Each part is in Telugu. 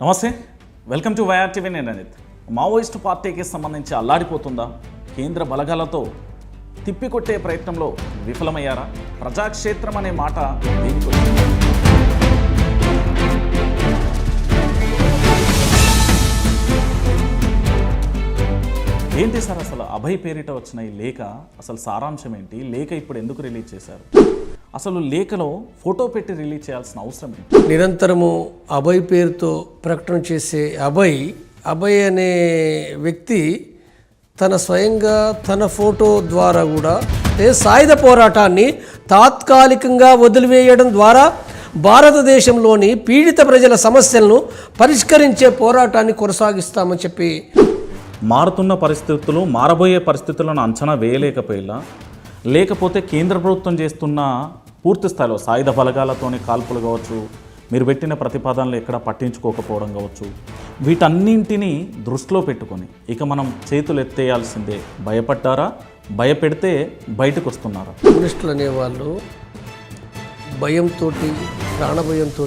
నమస్తే. Welcome to Y R TV. నేను అనిత్ మావోయిస్టు పార్టీకి సంబంధించి అల్లాడిపోతుందా? కేంద్ర బలగాలతో తిప్పికొట్టే ప్రయత్నంలో విఫలమయ్యారా? ప్రజాక్షేత్రం అనే మాట ఏంటి సార్ అసలు అభయ్ పేరిట వచ్చిన ఈ లేఖ? అసలు సారాంశం ఏంటి? లేఖ ఇప్పుడు ఎందుకు రిలీజ్ చేశారు? అసలు లేఖలో ఫోటో పెట్టి రిలీజ్ చేయాల్సిన అవసరం నిరంతరము అభయ్ పేరుతో ప్రకటన చేసే అభయ్ అభయ్ అనే వ్యక్తి తన స్వయంగా తన ఫోటో ద్వారా కూడా సాయుధ పోరాటాన్ని తాత్కాలికంగా వదిలివేయడం ద్వారా భారతదేశంలోని పీడిత ప్రజల సమస్యలను పరిష్కరించే పోరాటాన్ని కొనసాగిస్తామని చెప్పి. మారుతున్న పరిస్థితులు మారబోయే పరిస్థితులను అంచనా వేయలేకపోయినా లేకపోతే కేంద్ర ప్రభుత్వం చేస్తున్న పూర్తి స్థాయిలో సాయుధ బలగాలతోని కాల్పులు కావచ్చు మీరు పెట్టిన ప్రతిపాదనలు ఎక్కడ పట్టించుకోకపోవడం కావచ్చు వీటన్నింటినీ దృష్టిలో పెట్టుకొని ఇక మనం చేతులు ఎత్తేయాల్సిందే భయపడ్డారా భయపెడితే బయటకు వస్తున్నారా కమ్యూనిస్టులు అనేవాళ్ళు భయంతో ప్రాణభయంతో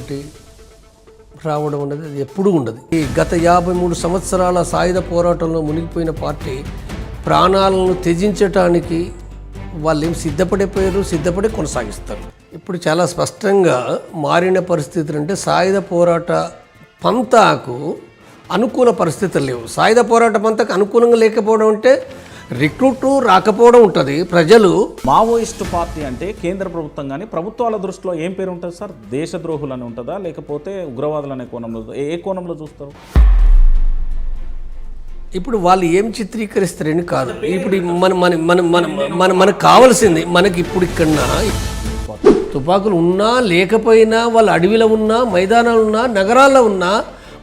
రావడం అనేది అది ఎప్పుడూ ఉండదు. ఈ గత యాభై మూడు సంవత్సరాల సాయుధ పోరాటంలో మునిగిపోయిన పార్టీ ప్రాణాలను త్యజించటానికి వాళ్ళు ఏం సిద్ధపడిపోయారు సిద్ధపడి కొనసాగిస్తారు. ఇప్పుడు చాలా స్పష్టంగా మారిన పరిస్థితులు అంటే సాయుధ పోరాట పంతాకు అనుకూల పరిస్థితులు లేవు. సాయుధ పోరాట పంతకు అనుకూలంగా లేకపోవడం అంటే రిక్రూట్ రాకపోవడం ఉంటుంది. ప్రజలు మావోయిస్టు పార్టీ అంటే కేంద్ర ప్రభుత్వం కానీ ప్రభుత్వాల దృష్టిలో ఏం పేరు ఉంటుంది సార్? దేశద్రోహులు అని ఉంటుందా? లేకపోతే ఉగ్రవాదులు అనే కోణంలో ఏ ఏ కోణంలో చూస్తారు? ఇప్పుడు వాళ్ళు ఏం చిత్రీకరిస్తారని కాదు. ఇప్పుడు మన మన మన మన మన మనకు కావాల్సింది మనకి ఇప్పుడు ఇక్కడ తుపాకులు ఉన్నా లేకపోయినా వాళ్ళు అడవిలో ఉన్నా మైదానాలు ఉన్నా నగరాల్లో ఉన్నా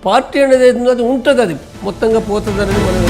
పార్టీ అనేది అది ఉంటుంది అది మొత్తంగా పోతుందనేది మనం